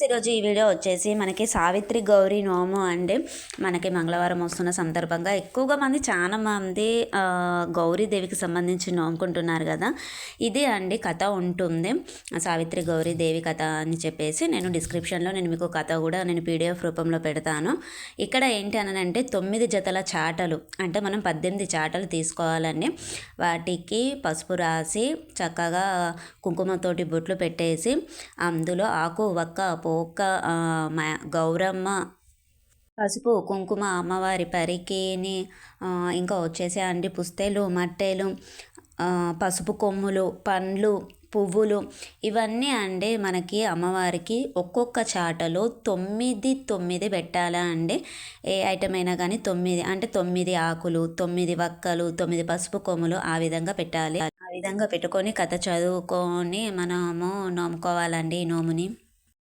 Friends ఈరోజు ఈ video వచ్చేసి మనకి సావిత్రి గౌరీ నోము అండి మనకి మంగళవారం వస్తున్న సందర్భంగా ఎక్కువగా మంది చాలా మంది గౌరీదేవికి సంబంధించి నోముకుంటున్నారు కదా. ఇది అండి కథ ఉంటుంది. సావిత్రి గౌరీ దేవి కథ అని చెప్పేసి నేను డిస్క్రిప్షన్లో నేను మీకు కథ కూడా నేను పీడిఎఫ్ రూపంలో పెడతాను. ఇక్కడ ఏంటి అనంటే అంటే తొమ్మిది జతల చాటలు అంటే మనం పద్దెనిమిది చాటలు తీసుకోవాలండి. వాటికి పసుపు రాసి చక్కగా కుంకుమతోటి బొట్లు పెట్టేసి అందులో ఆకు వక్క పోక మ- గౌరమ్మ పసుపు కుంకుమ అమ్మవారి పరికిని ఇంకా వచ్చేసి అండి పుస్తెలు మట్టెలు పసుపు కొమ్ములు పండ్లు పువ్వులు. ఇవన్నీ అండి మనకి అమ్మవారికి ఒక్కొక్క చాటలో తొమ్మిది తొమ్మిది పెట్టాలా అండి? ఏ ఐటమ్ అయినా కానీ తొమ్మిది అంటే తొమ్మిది ఆకులు తొమ్మిది వక్కలు తొమ్మిది పసుపు కొమ్ములు ఆ విధంగా పెట్టాలి. ఆ విధంగా పెట్టుకొని కథ చదువుకొని మనము నోముకోవాలండి ఈ నోముని.